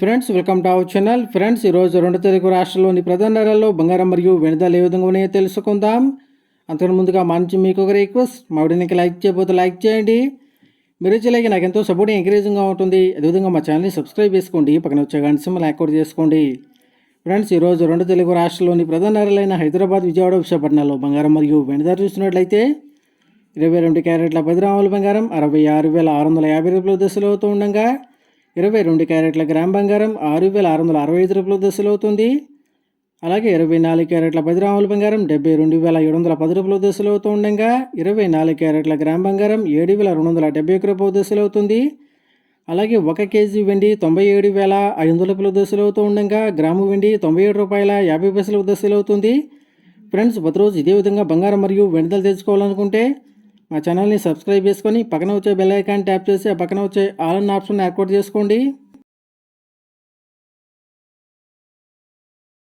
Friends welcome to our channel. Friends ఈరోజు రెండు తెలుగు రాష్ట్రంలోని ప్రధాన నగరాల్లో బంగారం మరియు వెనుదలు ఏ విధంగా ఉన్నాయో తెలుసుకుందాం. అంతకు ముందుగా మా నుంచి మీకు ఒక రిక్వెస్ట్. మా వీడియోకి లైక్ చేయబోతే లైక్ చేయండి. మీరు ఇచ్చేలాగే నాకు ఎంతో సపోర్ట్ ఎంకరేజింగ్గా ఉంటుంది. అదేవిధంగా మా ఛానల్ని సబ్స్క్రైబ్ చేసుకోండి. పక్కన వచ్చే గంట సింబల్ యాక్టివేట్ చేసుకోండి. ఫ్రెండ్స్ ఈరోజు రెండు తెలుగు రాష్ట్రంలోని ప్రధాన నగరాలైన హైదరాబాద్ విజయవాడ విశాఖపట్నంలో బంగారం మరియు వెనుదలు చూసినట్లయితే ఇరవై రెండు క్యారెట్ల పది బంగారం అరవై ఆరు వేల ఆరు వందల యాభై రూపాయల దశలో అవుతూ ఉండగా ఇరవై రెండు క్యారెట్ల గ్రామ్ బంగారం ఆరు వేల ఆరు వందల అరవై ఐదు రూపాయల దశలో అవుతుంది. అలాగే ఇరవై నాలుగు క్యారెట్ల పది గ్రాముల బంగారం డెబ్బై రెండు వేల ఏడు వందల పది రూపాయల దశలో అవుతూ ఉండగా ఇరవై నాలుగు క్యారెట్ల గ్రామ్ బంగారం ఏడు వేల రెండు వందల డెబ్బై ఒక రూపాయల దశలో అవుతుంది. అలాగే ఒక కేజీ వెండి తొంభై ఏడు వేల ఐదు వందల రూపాయల దశలో అవుతూ ఉండగా గ్రాము వెండి తొంభై ఏడు రూపాయల యాభై పైసల దశలో అవుతుంది. ఫ్రెండ్స్ ప్రతిరోజు ఇదే విధంగా బంగారం మరియు వెండితలు తెచ్చుకోవాలనుకుంటే మా ఛానల్ని సబ్స్క్రైబ్ చేసుకొని పక్కన వచ్చే బెల్ ఐకాన్ ట్యాప్ చేసి ఆ పక్కన వచ్చే ఆల్ అన్న ఆప్షన్ యాక్టివేట్ చేసుకోండి.